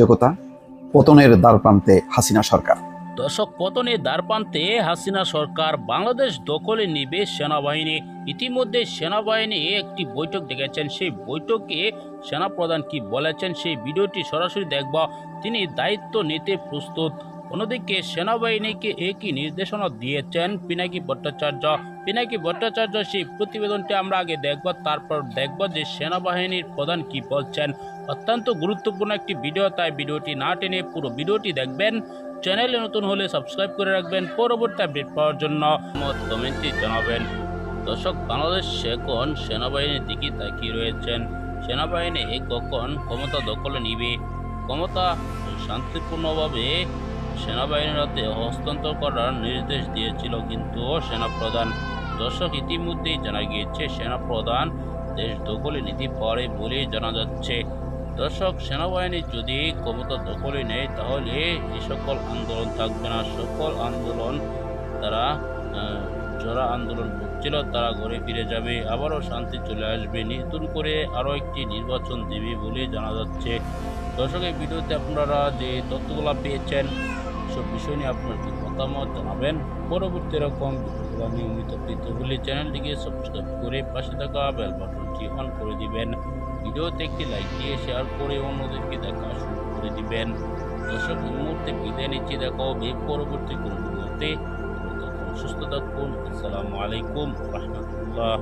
যোগ্যতা পতনের দ্বারপ্রান্তে হাসিনা সরকার। দশক পতনে দ্বারপ্রান্তে হাসিনা সরকার বাংলাদেশ দখলে নিবে সেনাবাহিনী। ইতিমধ্যে সেনাবাহিনী একটি বৈঠক দেখেছেন সেই বৈঠকে সেনাপ্রধান কি বলেছেন, সেই ভিডিওটি সরাসরি দেখব। তিনি দায়িত্ব নিতে প্রস্তুত। অন্যদিকে সেনাবাহিনীকে একই নির্দেশনা দিয়েছেন পিনাকি ভট্টাচার্য। পিনাকি ভট্টাচার্য সেই প্রতিবেদনটি আমরা আগে দেখব, তারপর দেখব যে সেনাবাহিনীর প্রধান কি বলছেন। অত্যন্ত গুরুত্বপূর্ণ একটি ভিডিও, তাই ভিডিওটি না টেনে পুরো ভিডিওটি দেখবেন। চ্যানেলে নতুন হলে সাবস্ক্রাইব করে রাখবেন পরবর্তী আপডেট পাওয়ার জন্য। মত কমেন্টে জানাবেন। দর্শক, বাংলাদেশ এখন সেনাবাহিনীর দিকে তাকিয়ে রয়েছেন। সেনাবাহিনী কখন ক্ষমতা দখলে নিবে? ক্ষমতা শান্তিপূর্ণভাবে সেনাবাহিনীর হাতে হস্তান্তর করার নির্দেশ দিয়েছিল কিন্তু সেনাপ্রধান দর্শক ইতিমধ্যেই জানা গিয়েছে, সেনাপ্রধান দেশ দখলে নীতি পারে বলেই জানা যাচ্ছে। দর্শক, সেনাবাহিনী যদি ক্ষমতা দখলে নেয়, তাহলে এই সকল আন্দোলন থাকবে না। সকল আন্দোলন তারা যারা আন্দোলন করছিল, তারা ঘরে ফিরে যাবে, আবারও শান্তি চলে আসবে। নতুন করে আরও একটি নির্বাচন দেবে বলে জানা যাচ্ছে। দর্শক, এই ভিডিওতে আপনারা যে তথ্যগুলো পেয়েছেন সব বিষয় নিয়ে আপনার কি মতামত জানাবেন পরবর্তী এরকম নিয়মিত পেতে হলে চ্যানেলটিকে সাবস্ক্রাইব করে পাশে থাকা বেল বাটনটি অন করে দিবেন। ভিডিওতে একটি লাইক দিয়ে শেয়ার করে অন্যদেরকে দেখা শুরু করে দিবেন। দর্শক মুহূর্তে বিদায় নিচ্ছি। দেখা হবে পরবর্তী কোনো ভিডিওতে। সুস্থ থাকুন। আসসালামু আলাইকুম। রহমতুল্লাহ।